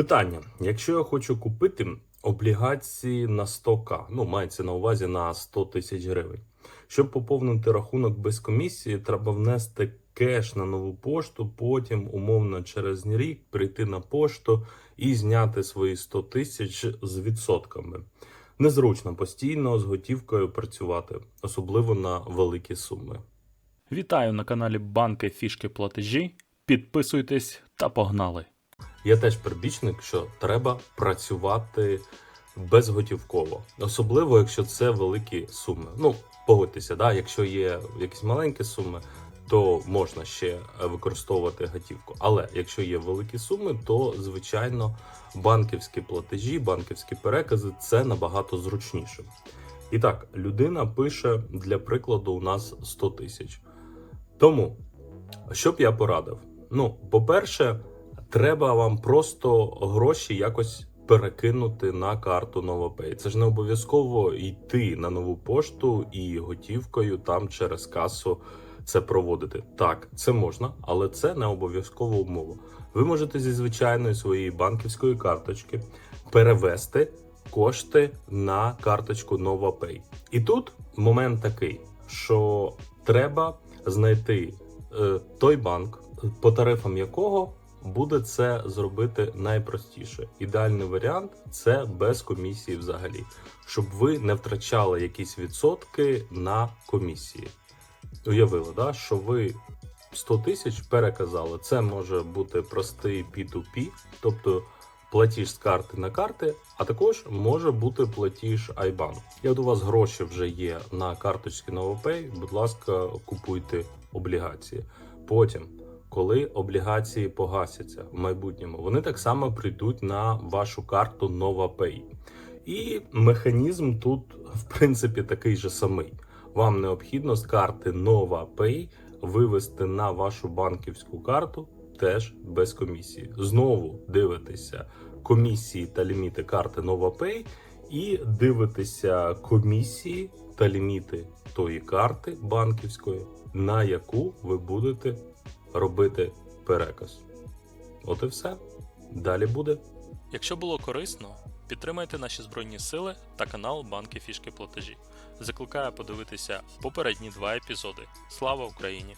Питання: якщо я хочу купити облігації на 100к, ну мається на увазі на 100 тисяч гривень. Щоб поповнити рахунок без комісії, треба внести кеш на нову пошту, потім умовно через рік прийти на пошту і зняти свої 100 тисяч з відсотками. Незручно постійно з готівкою працювати, особливо на великі суми. Вітаю на каналі Банки Фішки Платежі. Підписуйтесь та погнали! Я теж прибічник, що треба працювати безготівково, особливо якщо це великі суми. Ну, погодьтеся, да, якщо є якісь маленькі суми, то можна ще використовувати готівку. Але якщо є великі суми, то звичайно банківські платежі, банківські перекази це набагато зручніше. І так, людина пише для прикладу у нас 100 тисяч. Тому, що б я порадив? Ну, по-перше, треба вам просто гроші якось перекинути на карту NovaPay. Це ж не обов'язково йти на нову пошту і готівкою там через касу це проводити. Так, це можна, але це не обов'язкова умова. Ви можете зі звичайної своєї банківської карточки перевести кошти на карточку NovaPay. І тут момент такий, що треба знайти е, той банк, по тарифам якого буде це зробити найпростіше. Ідеальний варіант це без комісії взагалі, щоб ви не втрачали якісь відсотки на комісії. Уявили, да, що ви 100 тисяч переказали. Це може бути простий P2P, тобто платіж з карти на карти, а також може бути платіж IBAN. От у вас гроші вже є на карточці NovoPay, будь ласка, купуйте облігації. Потім, коли облігації погасяться в майбутньому, вони так само прийдуть на вашу карту NovaPay. І механізм тут, в принципі, такий же самий. Вам необхідно з карти NovaPay вивести на вашу банківську карту теж без комісії. Знову дивитеся комісії та ліміти карти NovaPay і дивитеся комісії та ліміти тої карти банківської, на яку ви будете робити переказ. От і все. Далі буде. Якщо було корисно, підтримайте наші збройні сили та канал Банки Фішки Платежі. Закликаю подивитися попередні два епізоди. Слава Україні!